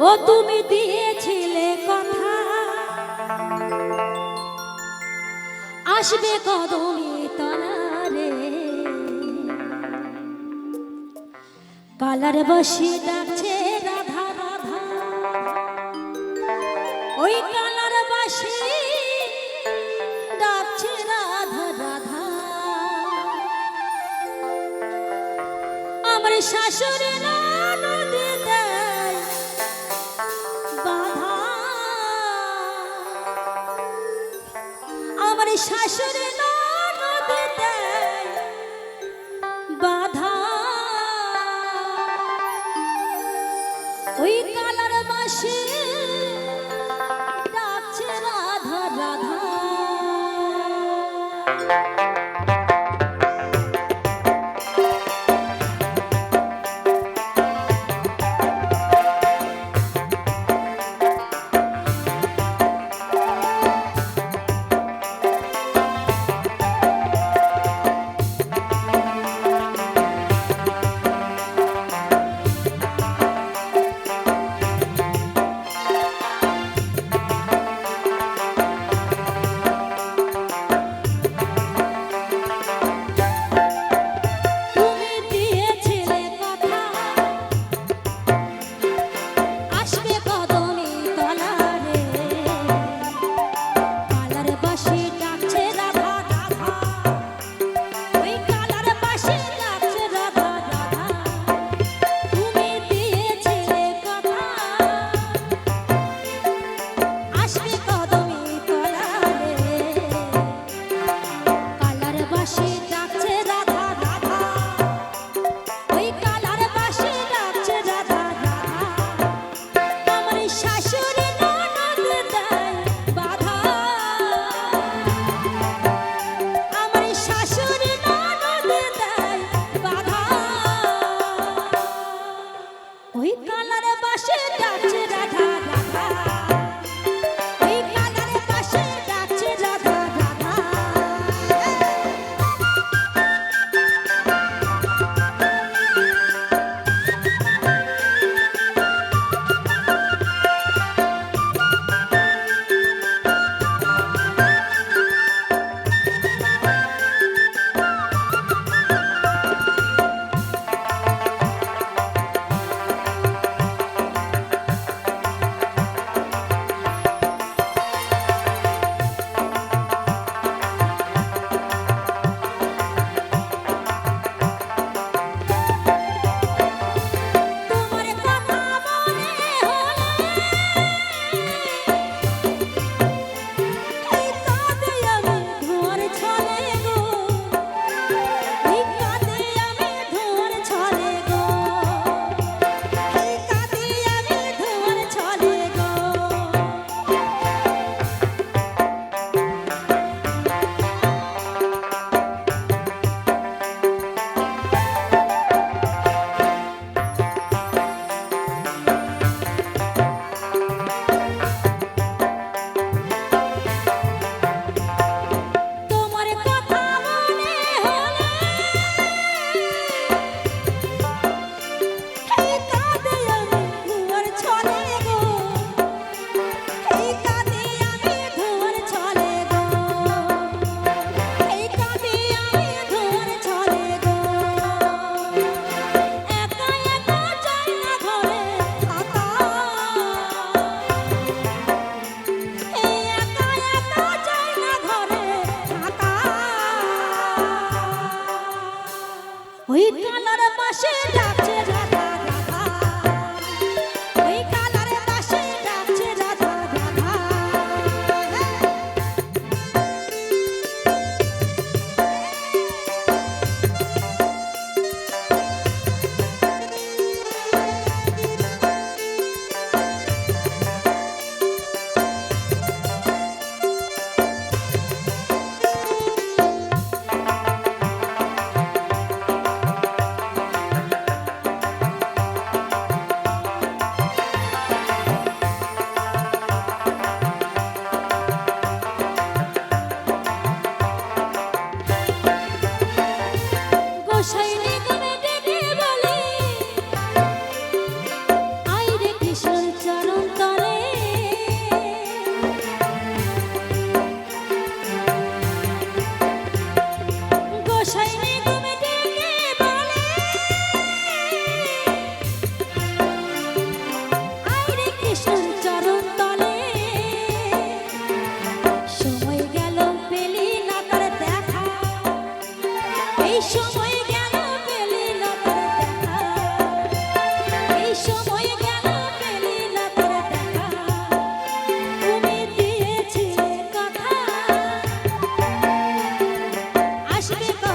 ও তুমি দিয়েছিলে কথা। আসবে কদমি তলারে। কালার বসে ডাকছে রাধা রাধা। ওই কালার বাসি ডাকছে রাধা রাধা। আমার শাশুড়ি আমার শাশুর বাধা। ওই কালার বাসি ডাকছে রাধা রাধা। Ashbeka.